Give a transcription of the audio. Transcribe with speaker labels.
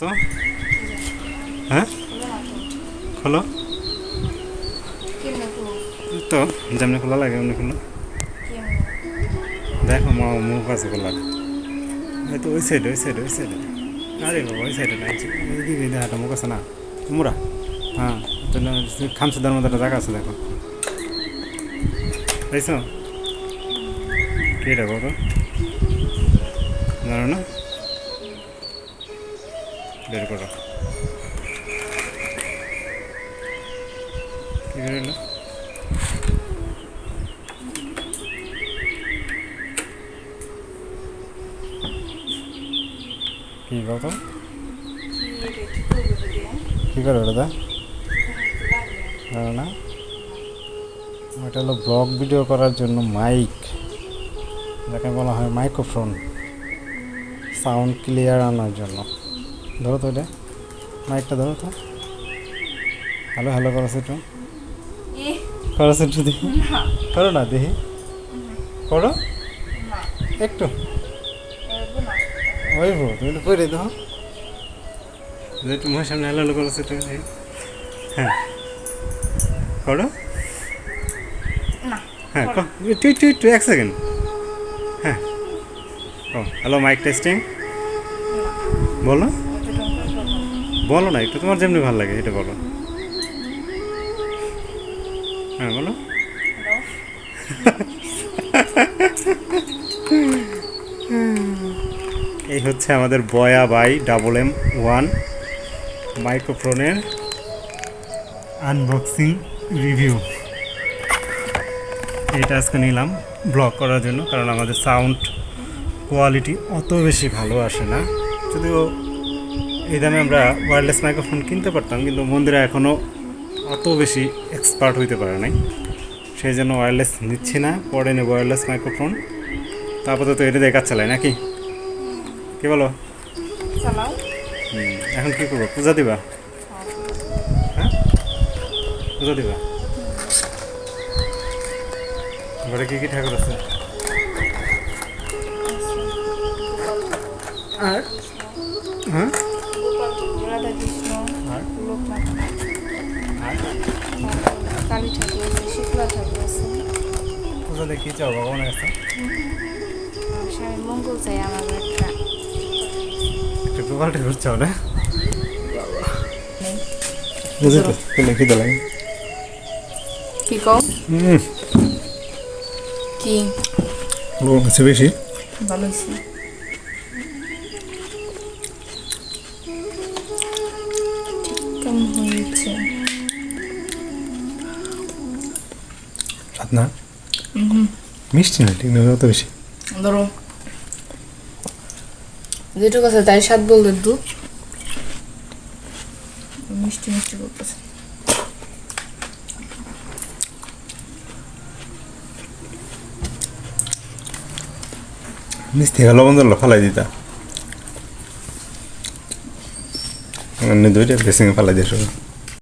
Speaker 1: তো? হ্যাঁ? খোলো। তো, যেমনি খোলা লাগে এমনি খোলো। দেখো, মা, মুখ আছে খোলা। এই তো ওই সাইডে ওই সাইডে ওই সাইডে আরে বাবা, ওই সাইডে নাই। এইদিকে দেখাটা মুখ আছে না? মুরা হ্যাঁ তাহলে খামসুদার মধ্যে একটা জায়গা আছে, দেখো। দেখছ কি এটা বলো? জানো না? বের করো। কি বেরোলো কি করে দাদা না? হলো ব্লগ ভিডিও করার জন্য মাইক। যাকে বলা হয় মাইক্রোফোন। সাউন্ড ক্লিয়ার আনার জন্য। ধরো তো এটা মাইকটা ধরো তো। হ্যালো হ্যালো করো একটু করো একটু দেখি করো না দেখি। করো। একটু। ওই বো তুমি একটু করে দাও। যে তোমার সামনে হ্যালো হ্যালো করো একটু দেখি। হ্যাঁ। করো। হ্যাঁ। একটু একটু একটু এক সেকেন্ড হ্যাঁ। ও হ্যালো মাইক টেস্টিং বলো। বলো না, একটু তোমার যেমনি ভালো লাগে, এটা বলো। হ্যাঁ বলো। এই হচ্ছে আমাদের Boya by double M one মাইক্রোফোনের আনবক্সিং রিভিউ এটা আজকে নিলাম ব্লগ করার জন্য, কারণ আমাদের সাউন্ড কোয়ালিটি অত বেশি ভালো আসে না। যদিও এই দামে আমরা ওয়্যারলেস মাইক্রোফোন কিনতে পারতাম কিন্তু মন্দিরে এখনও অত বেশি এক্সপার্ট হইতে পারে নাই। সেই জন্য ওয়্যারলেস নিচ্ছি না পরে নেব ওয়্যারলেস মাইক্রোফোন তারপরে তো এটা দিয়ে কাজ চালাই নাকি? কি বলো? এখন কি করব? পূজা দিবা? হ্যাঁ? পূজা দিবা? ঘরে কি কি ঠাকুর আছে? আর? হ্যাঁ?
Speaker 2: কালী ঠাকুর আছে শীতলা ঠাকুর আছে।
Speaker 1: পূজা দেখি চাও ভগবানের কাছে?
Speaker 2: স্বামী মঙ্গল চাই আমার একটা।
Speaker 1: একটু গোপাল ঠাকুর চাও না? বুঝে তো খেলে খিদে লাগে।
Speaker 2: কি কও? কি?
Speaker 1: লোক আছে বেশি।
Speaker 2: ভালো হয়েছে। ঠিক কেমন হয়েছে?
Speaker 1: স্বাদ না মিষ্টি না ঠিক না অত বেশি।
Speaker 2: ধরো। যেটুকু আছে তাই স্বাদ বলতে দুধ মিষ্টি মিষ্টি করতেছে
Speaker 1: মিষ্টি হলো বন্ধ ফালাই দিতা। দুইটা ড্রেসিং ফালাই দিয়ে